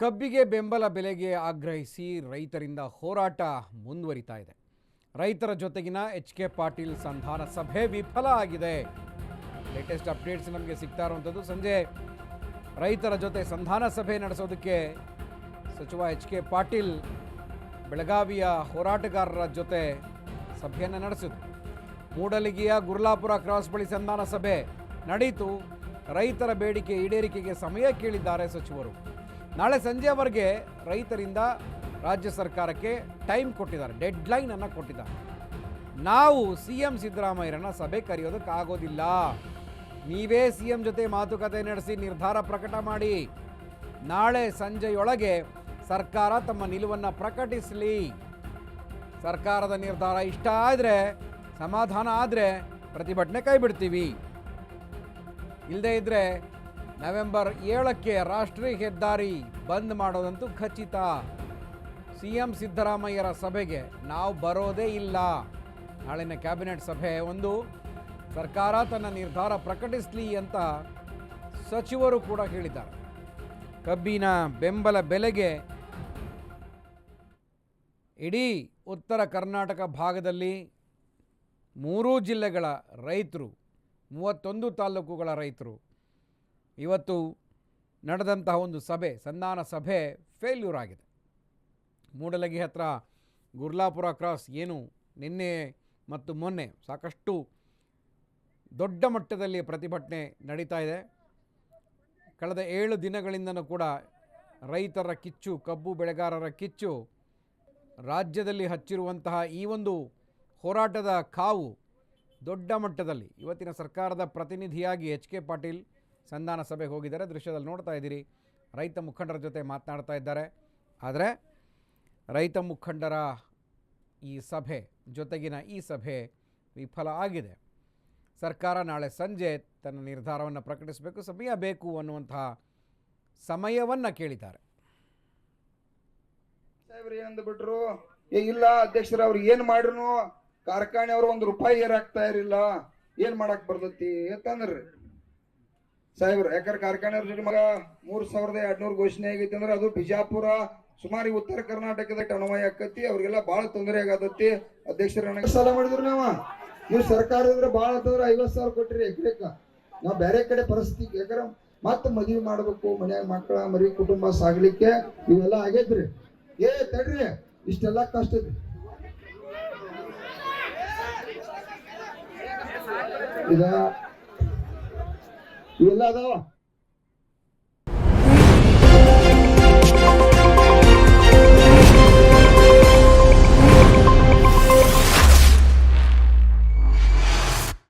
ಕಬ್ಬಿಗೆ ಬೆಂಬಲ ಬೆಲೆಗೆ ಆಗ್ರಹಿಸಿ ರೈತರಿಂದ ಹೋರಾಟ ಮುಂದುವರಿತಾ ಇದೆ. ರೈತರ ಜೊತೆಗಿನ ಎಚ್ ಕೆ ಪಾಟೀಲ್ ಸಂಧಾನ ಸಭೆ ವಿಫಲ ಆಗಿದೆ. ಲೇಟೆಸ್ಟ್ ಅಪ್ಡೇಟ್ಸ್ ನಮಗೆ ಸಿಗ್ತಾ ಇರುವಂಥದ್ದು. ಸಂಜೆ ರೈತರ ಜೊತೆ ಸಂಧಾನ ಸಭೆ ನಡೆಸೋದಕ್ಕೆ ಸಚಿವ ಎಚ್ ಕೆ ಪಾಟೀಲ್ ಬೆಳಗಾವಿಯ ಹೋರಾಟಗಾರರ ಜೊತೆ ಸಭೆಯನ್ನು ನಡೆಸಿದರು. ಮೂಡಲಿಗಿಯ ಗುರ್ಲಾಪುರ ಕ್ರಾಸ್ ಬಳಿ ಸಂಧಾನ ಸಭೆ ನಡೆಯಿತು ರೈತರ ಬೇಡಿಕೆ ಈಡೇರಿಕೆಗೆ ಸಮಯ ಕೇಳಿದ್ದಾರೆ ಸಚಿವರು. ನಾಳೆ ಸಂಜೆವರೆಗೆ ರೈತರಿಂದ ರಾಜ್ಯ ಸರ್ಕಾರಕ್ಕೆ ಟೈಮ್ ಕೊಟ್ಟಿದ್ದಾರೆ ಡೆಡ್ಲೈನನ್ನು ಕೊಟ್ಟಿದ್ದಾರೆ. ನಾವು ಸಿ ಎಂ ಸಿದ್ದರಾಮಯ್ಯರನ್ನು ಸಭೆ ಕರೆಯೋದಕ್ಕಾಗೋದಿಲ್ಲ ನೀವೇ ಸಿ ಎಂ ಜೊತೆ ಮಾತುಕತೆ ನಡೆಸಿ ನಿರ್ಧಾರ ಪ್ರಕಟ ಮಾಡಿ. ನಾಳೆ ಸಂಜೆಯೊಳಗೆ ಸರ್ಕಾರ ತಮ್ಮ ನಿಲುವನ್ನು ಪ್ರಕಟಿಸಲಿ. ಸರ್ಕಾರದ ನಿರ್ಧಾರ ಇಷ್ಟ ಆದರೆ, ಸಮಾಧಾನ ಆದರೆ ಪ್ರತಿಭಟನೆ ಕೈಬಿಡ್ತೀವಿ. ಇಲ್ಲದೇ ಇದ್ದರೆ ನವೆಂಬರ್ ಏಳಕ್ಕೆ ರಾಷ್ಟ್ರೀಯ ಹೆದ್ದಾರಿ ಬಂದ್ ಮಾಡೋದಂತೂ ಖಚಿತ. ಸಿ ಎಂ ಸಿದ್ದರಾಮಯ್ಯರ ಸಭೆಗೆ ನಾವು ಬರೋದೇ ಇಲ್ಲ. ನಾಳಿನ ಕ್ಯಾಬಿನೆಟ್ ಸಭೆ ಒಂದು. ಸರ್ಕಾರ ತನ್ನ ನಿರ್ಧಾರ ಪ್ರಕಟಿಸಲಿ ಅಂತ ಸಚಿವರು ಕೂಡ ಹೇಳಿದ್ದಾರೆ. ಕಬ್ಬಿನ ಬೆಂಬಲ ಬೆಲೆಗೆ ಇಡೀ ಉತ್ತರ ಕರ್ನಾಟಕ ಭಾಗದಲ್ಲಿ ಮೂರೂ ಜಿಲ್ಲೆಗಳ ರೈತರು, ಮೂವತ್ತೊಂದು ತಾಲೂಕುಗಳ ರೈತರು ಇವತ್ತು ನಡೆದಂತಹ ಒಂದು ಸಭೆ ಸಂಧಾನ ಸಭೆ ಫೇಲ್ಯೂರ್ ಆಗಿದೆ. ಮೂಡಲಗಿ ಹತ್ರ ಗುರ್ಲಾಪುರ ಕ್ರಾಸ್ ಏನು ನಿನ್ನೆ ಮತ್ತು ಮೊನ್ನೆ ಸಾಕಷ್ಟು ದೊಡ್ಡ ಮಟ್ಟದಲ್ಲಿ ಪ್ರತಿಭಟನೆ ನಡೀತಾ ಇದೆ. ಕಳೆದ ಏಳು ದಿನಗಳಿಂದನೂ ಕೂಡ ರೈತರ ಕಿಚ್ಚು, ಕಬ್ಬು ಬೆಳೆಗಾರರ ಕಿಚ್ಚು, ರಾಜ್ಯದಲ್ಲಿ ಹಚ್ಚಿರುವಂತಹ ಈ ಒಂದು ಹೋರಾಟದ ಕಾವು ದೊಡ್ಡ ಮಟ್ಟದಲ್ಲಿ. ಇವತ್ತಿನ ಸರ್ಕಾರದ ಪ್ರತಿನಿಧಿಯಾಗಿ ಎಚ್ ಕೆ ಪಾಟೀಲ್ ಸಂಧಾನ ಸಭೆಗೆ ಹೋಗಿದ್ದಾರೆ. ದೃಶ್ಯದಲ್ಲಿ ನೋಡ್ತಾ ಇದ್ದೀರಿ. ರೈತ ಮುಖಂಡರ ಜೊತೆ ಮಾತನಾಡ್ತಾ ಇದ್ದಾರೆ. ಆದರೆ ರೈತ ಮುಖಂಡರ ಈ ಸಭೆ, ಜೊತೆಗಿನ ಈ ಸಭೆ ವಿಫಲ ಆಗಿದೆ. ಸರ್ಕಾರ ನಾಳೆ ಸಂಜೆ ತನ್ನ ನಿರ್ಧಾರವನ್ನು ಪ್ರಕಟಿಸಬೇಕು, ಸಮಯ ಬೇಕು ಅನ್ನುವಂತಹ ಸಮಯವನ್ನು ಕೇಳಿದ್ದಾರೆ. ಬಿಟ್ರು ಇಲ್ಲ, ಅಧ್ಯಕ್ಷರ, ಅವ್ರು ಏನ್ ಮಾಡ್ರು ಕಾರ್ಖಾನೆ ಅವರು ಒಂದು ರೂಪಾಯಿ ಏರಾಕ್ತಾ ಇರಲಿಲ್ಲ. ಏನ್ ಮಾಡಕ್ ಬರ್ತತಿ? ಅಂತಂದ್ರಿ ಸಾಹೇಬ್ರು, ಯಾಕಂದ್ರೆ ಕಾರ್ಖಾನೆ ಮಗ ಮೂರ್ ಸಾವಿರದ ಎರಡ್ನೂರು ಘೋಷಣೆ ಆಗೈತಿ ಅಂದ್ರೆ ಅದು ಬಿಜಾಪುರ, ಸುಮಾರು ಉತ್ತರ ಕರ್ನಾಟಕದ ಅನುಮಯ ಆಕತಿ ಅವ್ರಿಗೆಲ್ಲ ಬಹಳ ತೊಂದರೆ ಆಗತೈತಿ ಅಧ್ಯಕ್ಷರ ಸಾಲ ಮಾಡಿದ್ರು ನಾವ. ನೀವು ಸರ್ಕಾರ ಇದ್ರೆ ಬಹಳ ಅಂತಂದ್ರೆ ಐವತ್ ಸಾವಿರ ಕೊಟ್ಟಿರಿ ಎಕರೆಕ ನಾವ್ ಬೇರೆ ಕಡೆ ಪರಿಸ್ಥಿತಿ, ಯಾಕಂದ್ರೆ ಮತ್ತೆ ಮದ್ವಿ ಮಾಡ್ಬೇಕು, ಮನ್ಯಾಗ ಮಕ್ಕಳ ಮರಿ ಕುಟುಂಬ ಸಾಗ್ಲಿಕ್ಕೆ ಇವೆಲ್ಲ ಆಗೈತ್ರಿ. ಏ, ತಡ್ರಿ, ಇಷ್ಟೆಲ್ಲ ಕಷ್ಟ ಐತಿ ಇದ ಇವೆಲ್ಲ ಅದಾವ